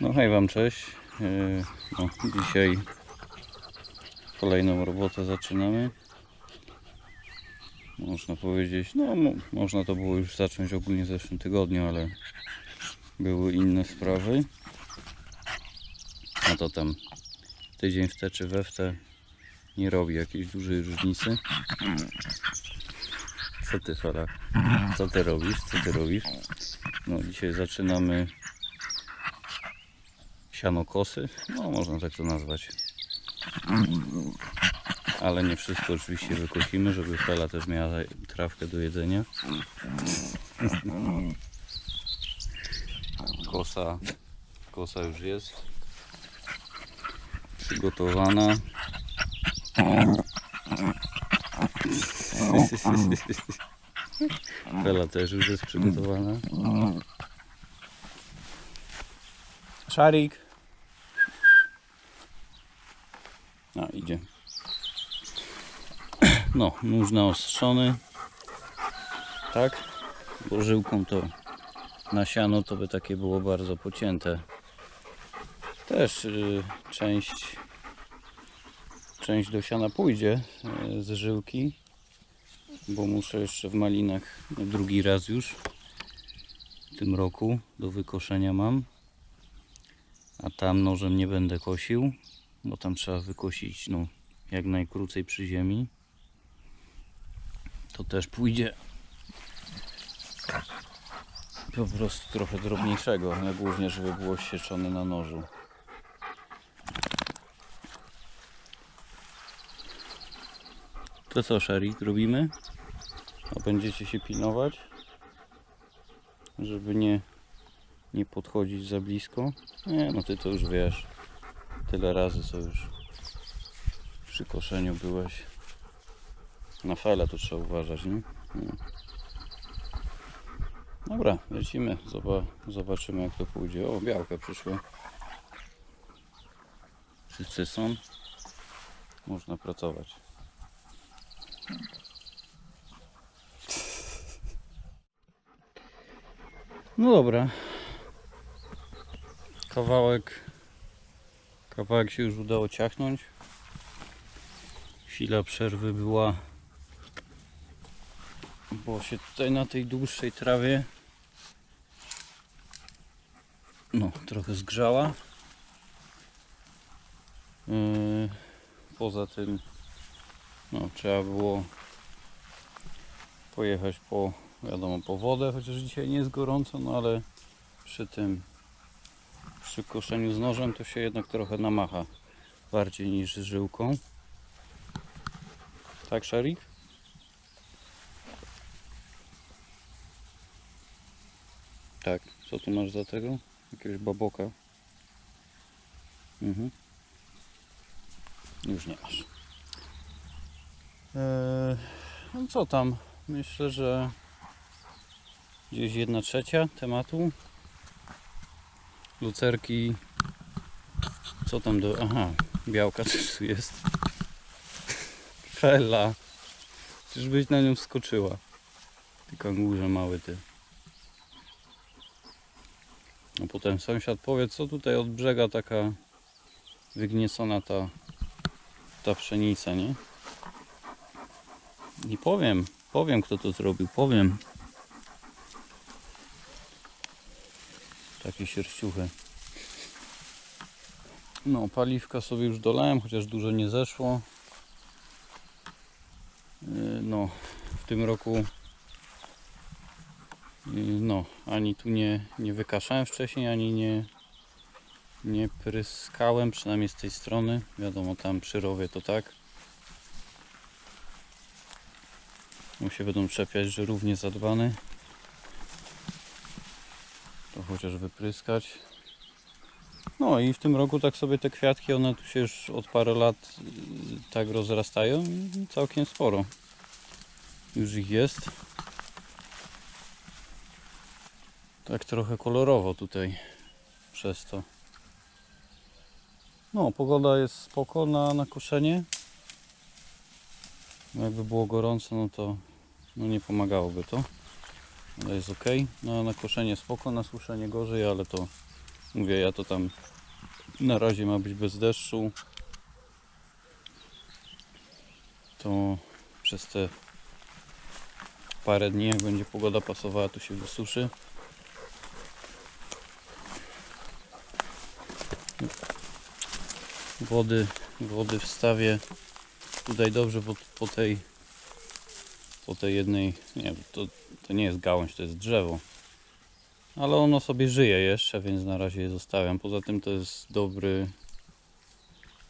No hej wam, cześć. No, dzisiaj kolejną robotę zaczynamy. Można powiedzieć, no mo- można to było już zacząć ogólnie w zeszłym tygodniu, ale były inne sprawy. A to tam tydzień w te czy we w te nie robi jakiejś dużej różnicy. Co ty Fala? Co ty robisz? Co ty robisz? No dzisiaj zaczynamy sianokosy, no można tak to nazwać. Ale nie wszystko oczywiście wykosimy, żeby Fela też miała trawkę do jedzenia. Kosa, kosa już jest przygotowana. Fela też już jest przygotowana. Szarik. A, idzie. No, nóż naostrzony. Tak? Bo żyłką to na siano to by takie było bardzo pocięte. Też y, część część do siana pójdzie y, z żyłki, bo muszę jeszcze w malinach drugi raz już w tym roku do wykoszenia mam. A tam nożem nie będę kosił, bo tam trzeba wykosić no, jak najkrócej przy ziemi. To też pójdzie po prostu trochę drobniejszego, ale głównie żeby było sieczone na nożu. To co, Sharik, robimy? A będziecie się pilnować, żeby nie, nie podchodzić za blisko? Nie, no ty to już wiesz. Tyle razy co już przy koszeniu byłeś. Na fele to trzeba uważać, nie? nie. Dobra, lecimy. Zoba- Zobaczymy jak to pójdzie. O, białka przyszły. Wszyscy są. Można pracować. No dobra. Kawałek kawałek się już udało ciachnąć. Chwila przerwy była bo się tutaj na tej dłuższej trawie no trochę zgrzała Yy, poza tym no trzeba było pojechać po wiadomo po wodę chociaż dzisiaj nie jest gorąco no ale przy tym przy koszeniu z nożem to się jednak trochę namacha bardziej niż z żyłką tak Szarik? Tak, co tu masz za tego? Jakiegoś baboka. Mhm. Już nie masz. Eee, no co tam? Myślę, że gdzieś jedna trzecia tematu. Lucerki. Co tam do. Aha, białka też tu jest. Fela. Czyżbyś na nią wskoczyła? Ty kangurze mały ty. No potem sąsiad powie, co tutaj od brzega taka wygniecona ta, ta pszenica, nie? I powiem, powiem kto to zrobił, powiem. Takie sierściuchy. No, paliwka sobie już dolałem, chociaż dużo nie zeszło. Yy, No, w tym roku Yy, no, ani tu nie, nie wykaszałem wcześniej, ani nie, nie pryskałem, przynajmniej z tej strony. Wiadomo, tam przy rowie to tak. Mu się będą czepiać, że równie zadbany. Chociaż wypryskać. No i w tym roku tak sobie te kwiatki, one tu się już od parę lat yy, tak rozrastają i całkiem sporo. Już ich jest. Tak trochę kolorowo tutaj przez to. No, pogoda jest spoko na, na koszenie. No, Jakby było gorąco, no to no nie pomagałoby to. Ale jest ok. No na koszenie spoko, na suszenie gorzej, ale to mówię, ja to tam na razie ma być bez deszczu. To przez te parę dni, jak będzie pogoda pasowała, to się wysuszy. Wody, wody wstawię tutaj dobrze po, po tej po tej jednej, nie to, to nie jest gałąź, to jest drzewo. Ale ono sobie żyje jeszcze, więc na razie je zostawiam. Poza tym to jest dobry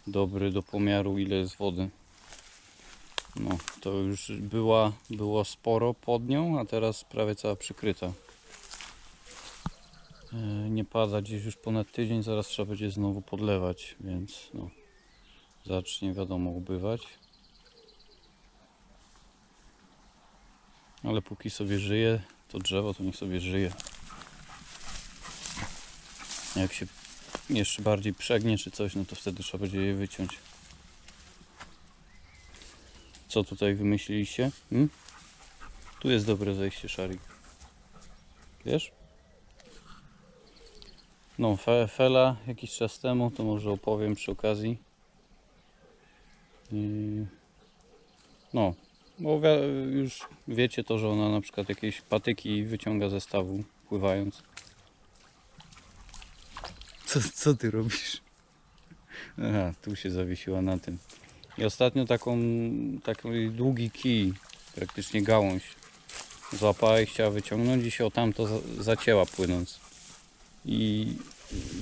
dobry do pomiaru ile jest wody. No, to już była, było sporo pod nią, a teraz prawie cała przykryta. E, Nie pada gdzieś już ponad tydzień, zaraz trzeba będzie znowu podlewać, więc no, zacznie wiadomo ubywać. Ale póki sobie żyje, to drzewo to niech sobie żyje. Jak się jeszcze bardziej przegnie czy coś, no to wtedy trzeba będzie je wyciąć. Co tutaj wymyśliliście? Hmm? Tu jest dobre zejście szarik. Wiesz? No, fe, Fela jakiś czas temu, to może opowiem przy okazji. No, bo już wiecie to, że ona na przykład jakieś patyki wyciąga ze stawu pływając. Co, co ty robisz? Aha, tu się zawiesiła na tym. I ostatnio taką, taki długi kij, praktycznie gałąź, złapała i chciała wyciągnąć i się o tamto za- zacięła płynąc. I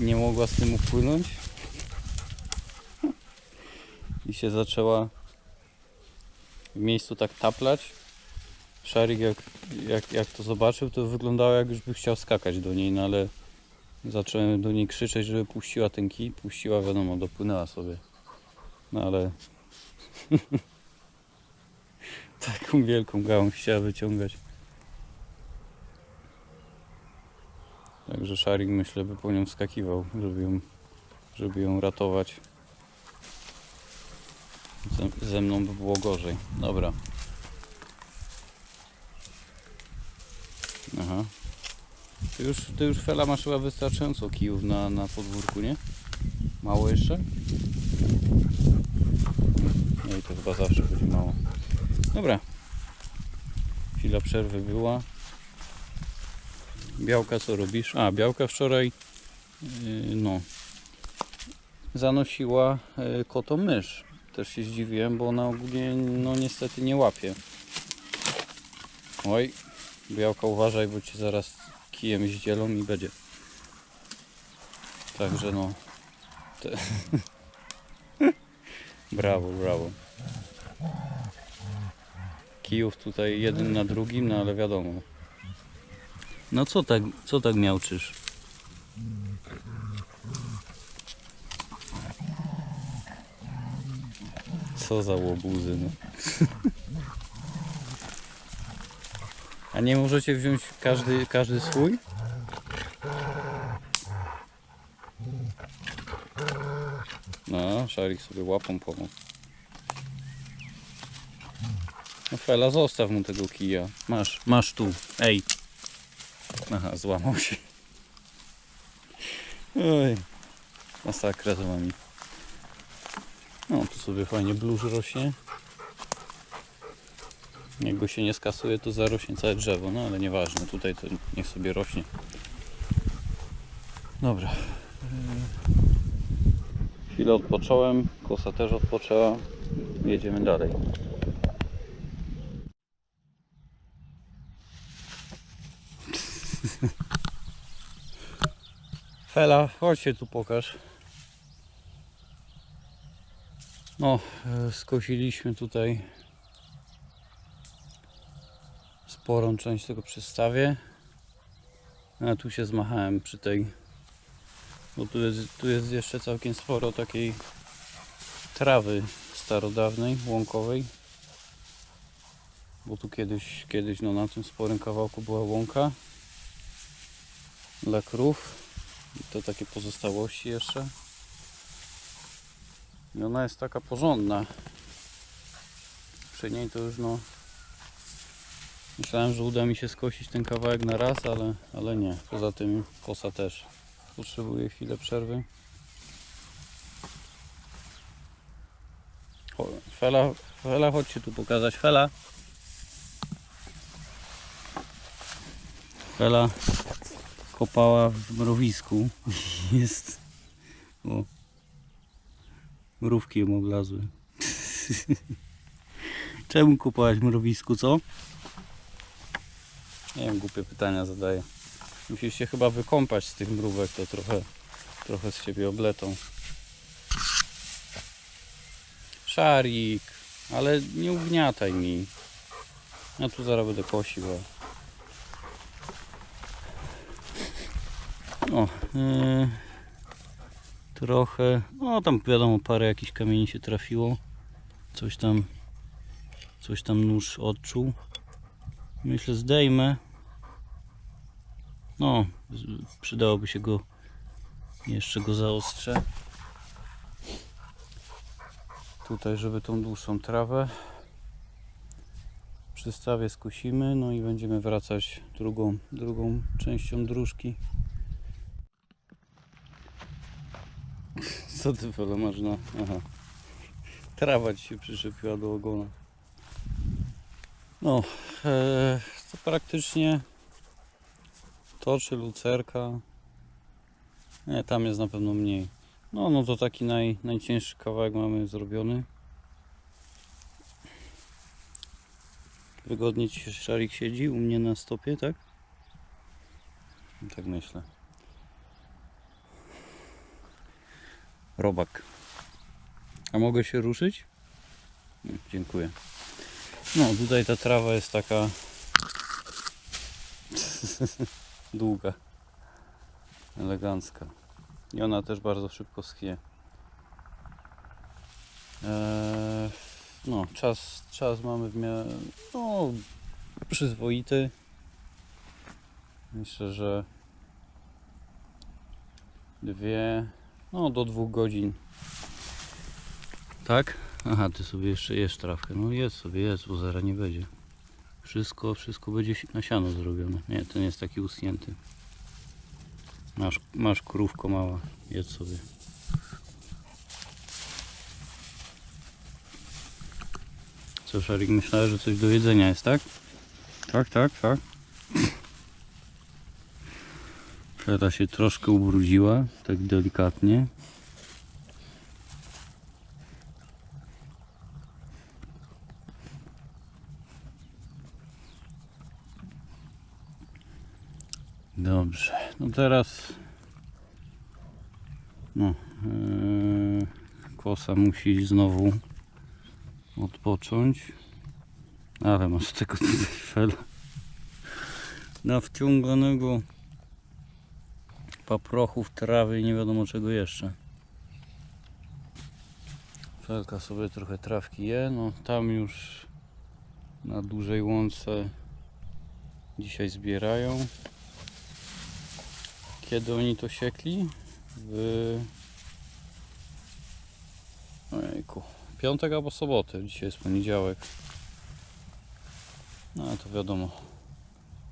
nie mogła z tym upłynąć. I się zaczęła w miejscu tak taplać. Szarik jak, jak, jak to zobaczył, to wyglądało jak już by chciał skakać do niej, no ale zacząłem do niej krzyczeć, żeby puściła ten kij. Puściła, wiadomo, dopłynęła sobie. No ale taką wielką gałąź chciała wyciągać. Także Szarik myślę by po nią skakiwał, żeby ją, żeby ją ratować. Ze, ze mną by było gorzej. Dobra. Aha. Ty już, ty już Fela masz chyba wystarczająco kijów na, na podwórku, nie? Mało jeszcze? No i to chyba zawsze będzie mało. Dobra. Chwila przerwy była. Białka co robisz? A, Białka wczoraj yy, no zanosiła yy. Też się zdziwiłem, bo ona ogólnie no niestety nie łapie. Oj, Białka uważaj, bo cię zaraz kijem zdzielą i będzie. Także no. Te... brawo, brawo. Kijów tutaj jeden na drugim, no ale wiadomo. No co tak, co tak miałczysz? Co za łobuzy, no. A nie możecie wziąć każdy, każdy swój? No, Szarik sobie łapą pomógł. No Fela, zostaw mu tego kija. Masz, masz tu. Ej. Aha, złamał się. Oj. Masakra z. No, tu sobie fajnie bluż rośnie. Jak go się nie skasuje, to zarośnie całe drzewo, no ale nieważne, tutaj to niech sobie rośnie. Dobra. Yy, Chwilę odpocząłem, kosa też odpoczęła. Jedziemy dalej. Fela, chodź się tu pokaż. No, e, skosiliśmy tutaj sporą część tego przystawię. A tu się zmachałem przy tej, bo tu jest, tu jest jeszcze całkiem sporo takiej trawy starodawnej, łąkowej. Bo tu kiedyś, kiedyś no na tym sporym kawałku była łąka dla krów. I to takie pozostałości jeszcze. I ona jest taka porządna. Przy niej to już no Myślałem, że uda mi się skosić ten kawałek na raz, ale, ale nie. Poza tym kosa też potrzebuje chwilę przerwy. Fela, Fela, chodźcie tu pokazać. Fela. Fela kopała w mrowisku. Jest. O. Mrówki ją oblazły. Czemu w mrowisku, co? Nie wiem, głupie pytania zadaję. Musisz się chyba wykąpać z tych mrówek, to trochę, trochę z ciebie obletą. Szarik, ale nie ugniataj mi. Ja tu zaraz będę kosił. O, yy, trochę, no tam wiadomo, parę jakichś kamieni się trafiło. Coś tam, coś tam nóż odczuł. Myślę, zdejmę. No, przydałoby się go, jeszcze go zaostrzę. Tutaj, żeby tą dłuższą trawę przystawię, skosimy, no i będziemy wracać drugą, drugą częścią dróżki. Co ty Felo masz na... Aha. Trawa ci się przyczepiła do ogona. No, e, to praktycznie to czy lucerka. Nie, tam jest na pewno mniej. No, no to taki naj, najcięższy kawałek mamy zrobiony. Wygodnie ci się szarik siedzi u mnie na stopie, tak? Tak myślę. Robak. A mogę się ruszyć? Mm, Dziękuję. No, tutaj ta trawa jest taka długa, elegancka. I ona też bardzo szybko schnie. Eee, no, czas, czas mamy w miarę no, przyzwoity. Myślę, że dwie, no do dwóch godzin. Tak? Aha, ty sobie jeszcze jesz trawkę. No jedz sobie, jedz, bo zaraz nie będzie. Wszystko, wszystko będzie na siano zrobione. Nie, ten jest taki usnięty. Masz, masz krówko mała, jedz sobie. Co, Szarik, myślałeś, że coś do jedzenia jest, tak? Tak, tak, tak. Feta się troszkę ubrudziła, tak delikatnie. Dobrze, no teraz no, yy, kosa musi znowu odpocząć. Ale masz tego tutaj fela nawciąganego paprochów, trawy i nie wiadomo czego jeszcze. Felka sobie trochę trawki je, no tam już na dużej łące dzisiaj zbierają. Kiedy oni to siekli? W... Ojejku. Piątek albo sobotę. Dzisiaj jest poniedziałek. No to wiadomo.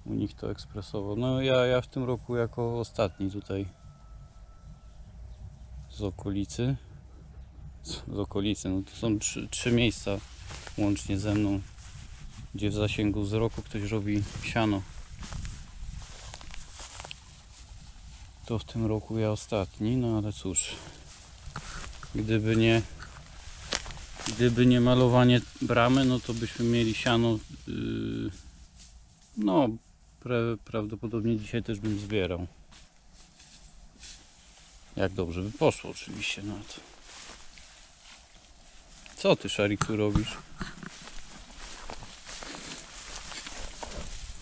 U nich to ekspresowo. No ja, ja w tym roku jako ostatni tutaj z okolicy. Z, z okolicy. No to są trzy, trzy miejsca łącznie ze mną, gdzie w zasięgu wzroku ktoś robi siano. To w tym roku ja ostatni, no ale cóż. Gdyby nie gdyby nie malowanie bramy, no to byśmy mieli siano yy, no prawdopodobnie dzisiaj też bym zbierał. Jak dobrze by poszło oczywiście, no to. Co ty Szarik tu robisz?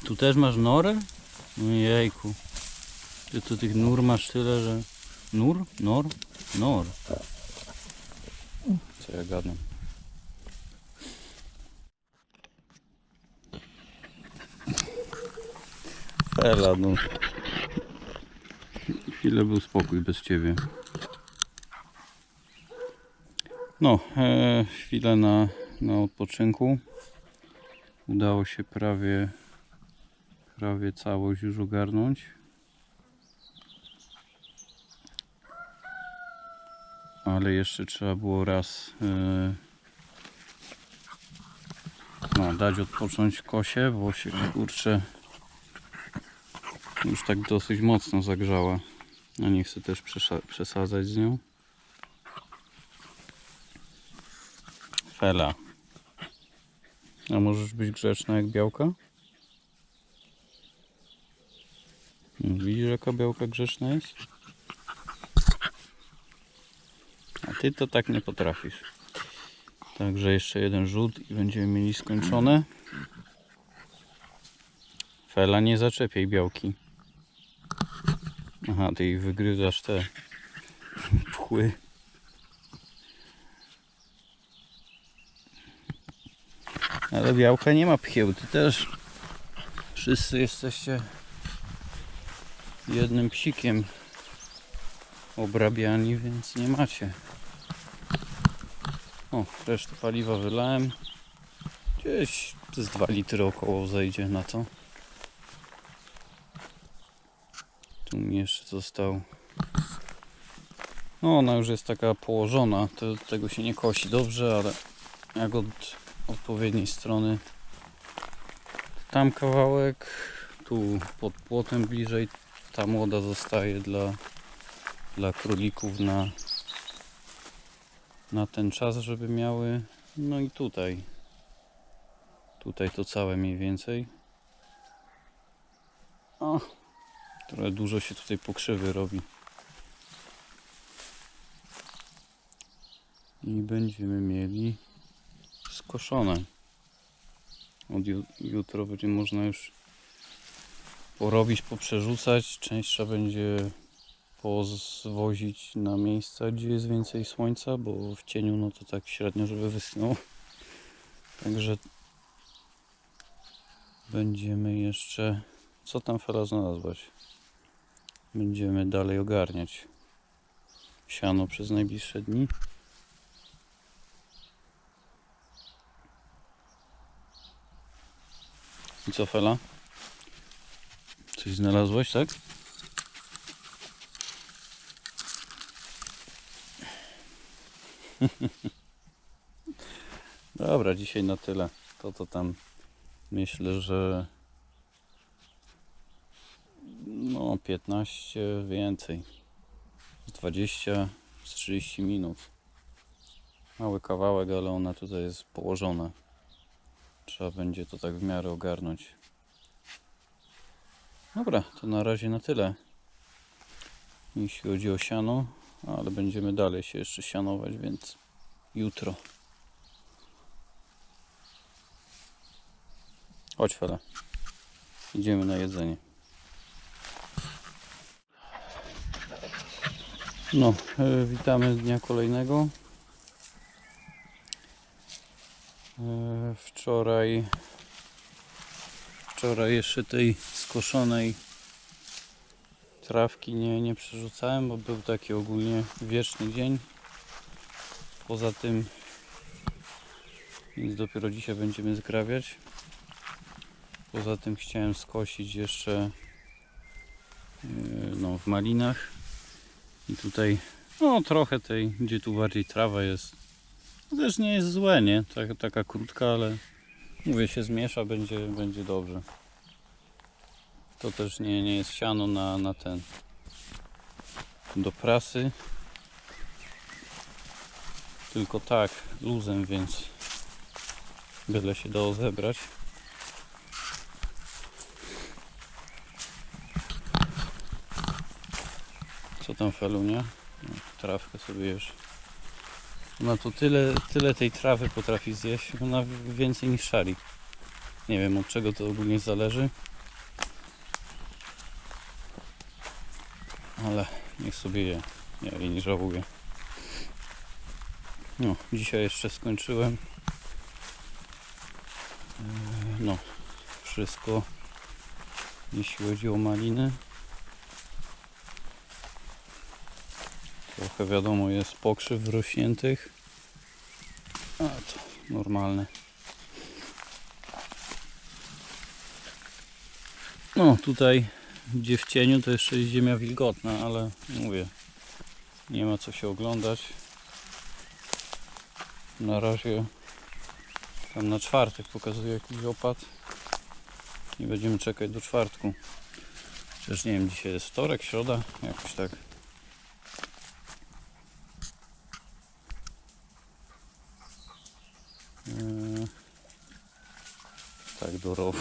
Tu też masz norę? Ojejku. Ty tu tych nur masz tyle, że... Nur? Nor? Nor. Co ja gadam? Fela, no. Chwilę był spokój bez ciebie. No, e, chwilę na, na odpoczynku. Udało się prawie prawie całość już ogarnąć. Ale jeszcze trzeba było raz yy, no, dać odpocząć kosie, bo się kurczę już tak dosyć mocno zagrzała. A nie chcę też przesa- przesadzać z nią. Fela. A możesz być grzeczna jak białka? Widzisz jaka białka grzeczna jest? A ty to tak nie potrafisz. Także jeszcze jeden rzut i będziemy mieli skończone. Fela nie zaczepiaj białki. Aha, ty wygryzasz te pchły. Ale białka nie ma pchieł, ty też. Wszyscy jesteście jednym psikiem obrabiani, więc nie macie. O, resztę paliwa wylałem. Gdzieś z 2 litry około zejdzie na to. Tu mi jeszcze został. No, ona już jest taka położona. To, tego się nie kosi dobrze, ale jak od odpowiedniej strony. Tam kawałek, tu pod płotem bliżej. Ta młoda zostaje dla, dla królików na, na ten czas, żeby miały. No i tutaj. Tutaj to całe mniej więcej. O, trochę dużo się tutaj pokrzywy robi. I będziemy mieli skoszone. Od ju- jutro będzie można już porobić, poprzerzucać. Część trzeba będzie pozwozić na miejsca, gdzie jest więcej słońca, bo w cieniu no to tak średnio, żeby wyschnął. Także będziemy jeszcze... Co tam Fela znalazłaś? Będziemy dalej ogarniać siano przez najbliższe dni. I co Fela? Coś znalazłeś, tak? Dobra, dzisiaj na tyle. To to tam myślę, że no 15 więcej. Z 20 z 30 minut. Mały kawałek, ale ona tutaj jest położona. Trzeba będzie to tak w miarę ogarnąć. Dobra, to na razie na tyle. Jeśli chodzi o siano, ale będziemy dalej się jeszcze sianować, więc jutro. Chodź Fela. Idziemy na jedzenie. No, e, witamy dnia kolejnego. E, Wczoraj wczoraj jeszcze tej skoszonej trawki nie, nie przerzucałem, bo był taki ogólnie wieczny dzień. Poza tym nic dopiero dzisiaj będziemy zgrabiać. Poza tym chciałem skosić jeszcze e, no, w malinach i tutaj no trochę tej, gdzie tu bardziej trawa jest. To też nie jest złe, nie? Tak, taka krótka, ale mówię się zmiesza, będzie, będzie dobrze. To też nie, nie jest siano na, na ten do prasy. Tylko tak, luzem, więc byle się dało zebrać. Tam felunia? No, trawkę sobie jesz. Ona to tyle, tyle tej trawy potrafi zjeść, ona więcej niż szalik. Nie wiem od czego to ogólnie zależy. Ale niech sobie je. Ja jej nie żałuję. No, dzisiaj jeszcze skończyłem. Eee, No, wszystko jeśli chodzi o maliny. Trochę wiadomo jest pokrzyw wrośniętych. A to normalne. No tutaj gdzie w cieniu to jeszcze jest ziemia wilgotna, ale mówię, nie ma co się oglądać. Na razie tam na czwartek pokazuje jakiś opad. Nie będziemy czekać do czwartku. Przecież nie wiem, dzisiaj jest wtorek, środa, jakoś tak. Tak do rowu.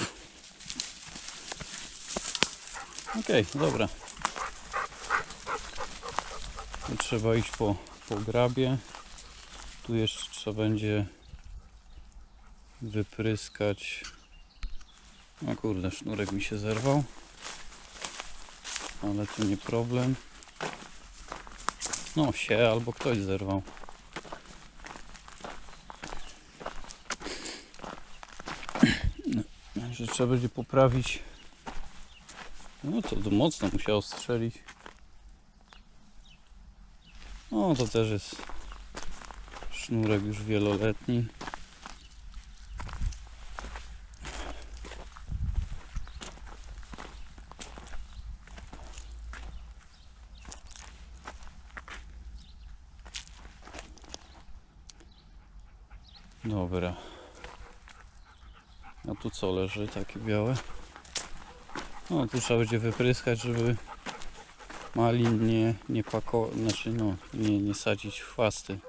Okej, dobra. Tu trzeba iść po, po grabie. Tu jeszcze trzeba będzie wypryskać. O kurde, sznurek mi się zerwał. Ale to nie problem. No, się albo ktoś zerwał. No, Że trzeba będzie poprawić. No to, mocno musiało strzelić. No to też jest sznurek już wieloletni. Dobra. A tu co leży takie białe? No tu trzeba będzie wypryskać, żeby malin nie, nie pako, znaczy no, nie, nie sadzić w chwasty.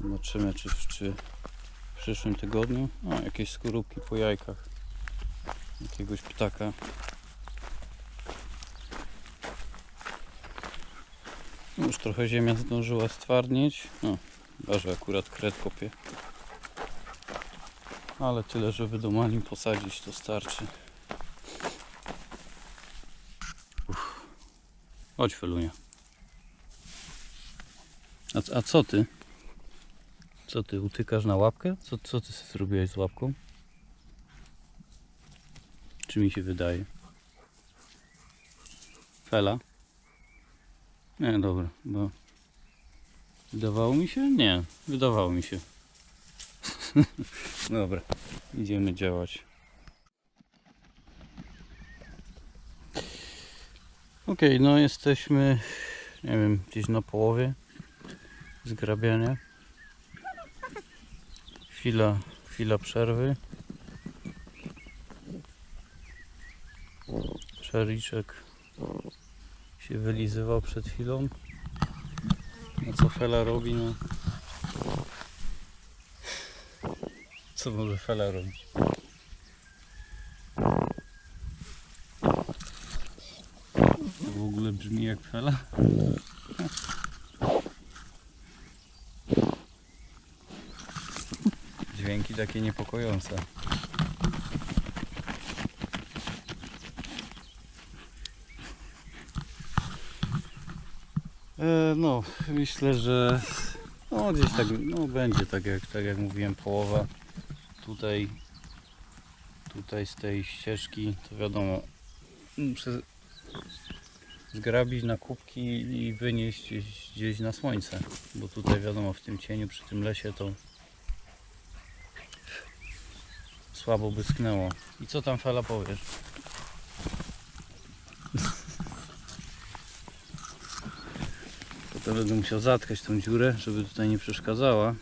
Zobaczymy czy, czy w przyszłym tygodniu. O, jakieś skorupki po jajkach jakiegoś ptaka. No, Już trochę ziemia zdążyła stwardnieć. No, że akurat kred kopie. Ale tyle, żeby do malin posadzić, to starczy. Uff. Chodź, Felunia. A, a co ty? Co ty, utykasz na łapkę? Co, co ty zrobiłeś z łapką? Czy mi się wydaje? Fela? Nie, dobra, bo... Wydawało mi się? Nie, wydawało mi się. Dobra, idziemy działać. Okej, no jesteśmy, nie wiem, gdzieś na połowie zgrabiania. Chwila, chwila przerwy. Szariczek się wylizywał przed chwilą. No co Fela robi, no Co może Fela robić? To w ogóle brzmi jak Fela? Dźwięki takie niepokojące. E, no, myślę, że no gdzieś tak, no będzie tak jak, tak jak mówiłem, połowa tutaj tutaj z tej ścieżki to wiadomo muszę zgrabić na kubki i wynieść gdzieś, na słońce bo tutaj wiadomo w tym cieniu przy tym lesie to słabo by sknęło i co tam Fela powiesz? Potem będę musiał zatkać tą dziurę żeby tutaj nie przeszkadzała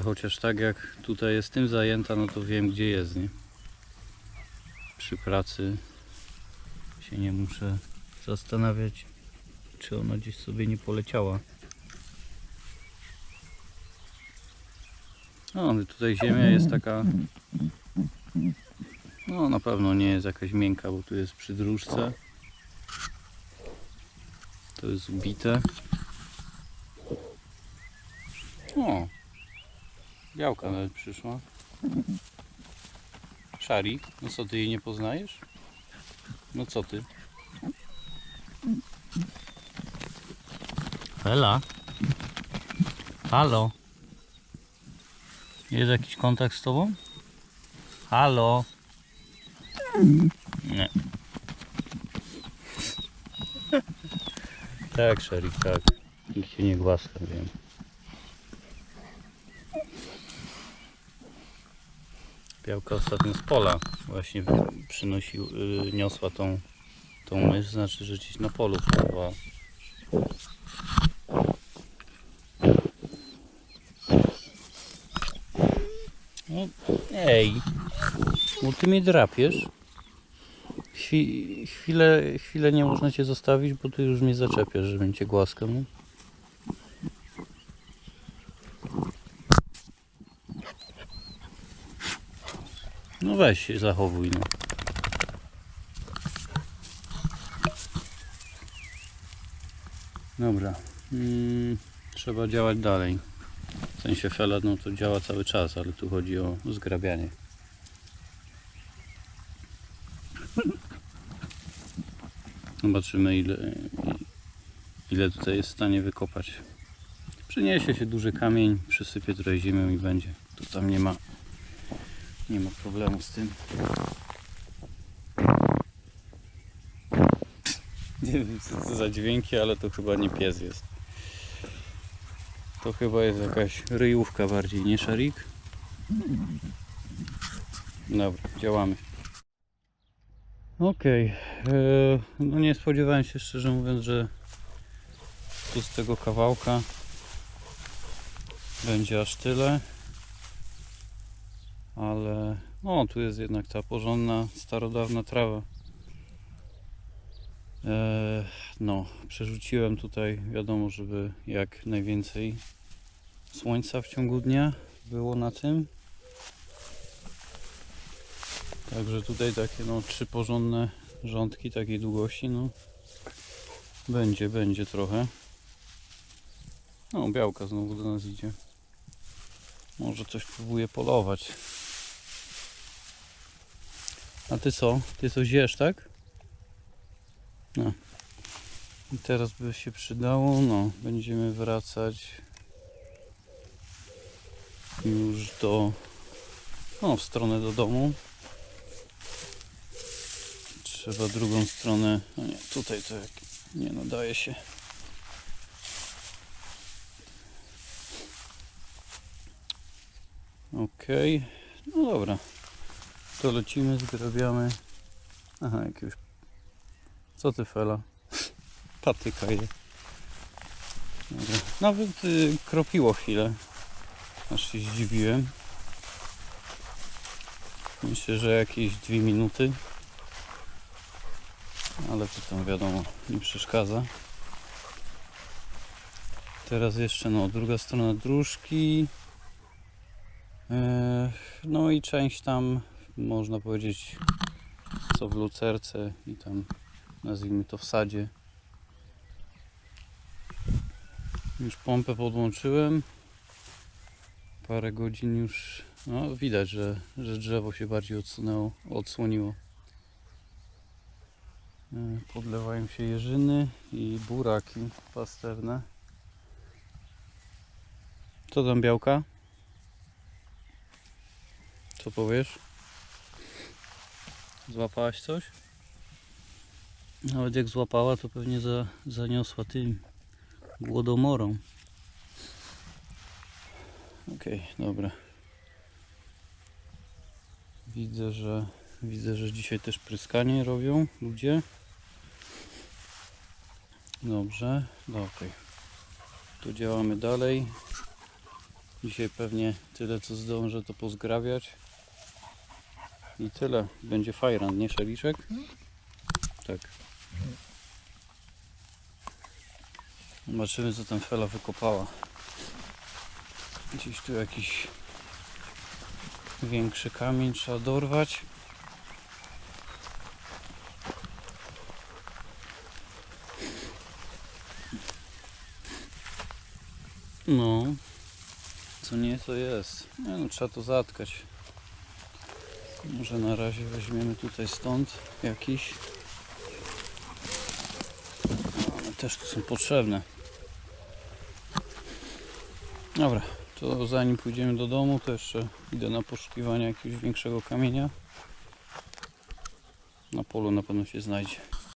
Ale chociaż tak jak tutaj jest tym zajęta, no to wiem gdzie jest, nie? Przy pracy się nie muszę zastanawiać, czy ona gdzieś sobie nie poleciała. No, tutaj ziemia jest taka, no na pewno nie jest jakaś miękka, bo tu jest przy dróżce. To jest ubite. O, Białka nawet przyszła. Szari, no co ty jej nie poznajesz? No co ty? Ela? Halo? Jest jakiś kontakt z tobą? Halo? Nie. tak, Sherry, tak. Nikt się nie głaska, wiem. Białka ostatnio z pola właśnie przynosił, y, niosła tą, tą mysz, znaczy, gdzieś na polu próbowała. No, ej, bo ty mnie drapiesz. Chwi, chwilę, chwilę nie można cię zostawić, bo ty już mnie zaczepiasz, żebym cię głaskał. No. Weź zachowuj no. Dobra. Mm, trzeba działać dalej. W sensie fela no to działa cały czas, ale tu chodzi o zgrabianie. Zobaczymy ile, ile tutaj jest w stanie wykopać. Przyniesie się duży kamień, przysypie trochę ziemią i będzie. Tu tam nie ma nie ma problemu z tym. Nie wiem co to za dźwięki, ale to chyba nie pies jest. To chyba jest jakaś ryjówka bardziej, nie szarik? Dobra, działamy. Okej, e, no nie spodziewałem się szczerze mówiąc, że tu z tego kawałka będzie aż tyle ale no tu jest jednak ta porządna, starodawna trawa. E, no, przerzuciłem tutaj, wiadomo, żeby jak najwięcej słońca w ciągu dnia było na tym. Także tutaj takie no trzy porządne rządki takiej długości, no będzie, będzie trochę. No, białka znowu do nas idzie. Może coś próbuje polować. A ty co? Ty coś jesz, tak? No. I teraz by się przydało, no, będziemy wracać już do, no, w stronę do domu. Trzeba drugą stronę, no nie, tutaj to jak nie nadaje się. Okej, no dobra. To lecimy, zgrabiamy. Aha, jakiegoś. Co ty fela? Patyka je. Dobra. Nawet y, kropiło chwilę. Aż się zdziwiłem. Myślę, że jakieś dwie minuty. Ale to tam wiadomo, nie przeszkadza. Teraz jeszcze no, druga strona dróżki. No i część tam, można powiedzieć, co w lucerce i tam, nazwijmy to w sadzie. Już pompę podłączyłem. Parę godzin już, no widać, że, że drzewo się bardziej odsunęło, odsłoniło. E, Podlewają się jeżyny i buraki pastewne. Co tam białka? Co powiesz? Złapałaś coś? Nawet jak złapała, to pewnie za, zaniosła tym głodomorą. Okej, dobra. Widzę, że widzę, że dzisiaj też pryskanie robią ludzie. Dobrze, no okej. Tu działamy dalej. Dzisiaj pewnie tyle co zdążę to pozgrabiać. I tyle. Będzie fajran, nie szeliczek? Tak. Zobaczymy co tam fela wykopała. Gdzieś tu jakiś większy kamień trzeba dorwać. No, co nie to jest. Nie no, trzeba to zatkać. Może na razie weźmiemy tutaj stąd jakiś. No, One też tu są potrzebne. Dobra, to zanim pójdziemy do domu, to jeszcze idę na poszukiwanie jakiegoś większego kamienia. Na polu na pewno się znajdzie.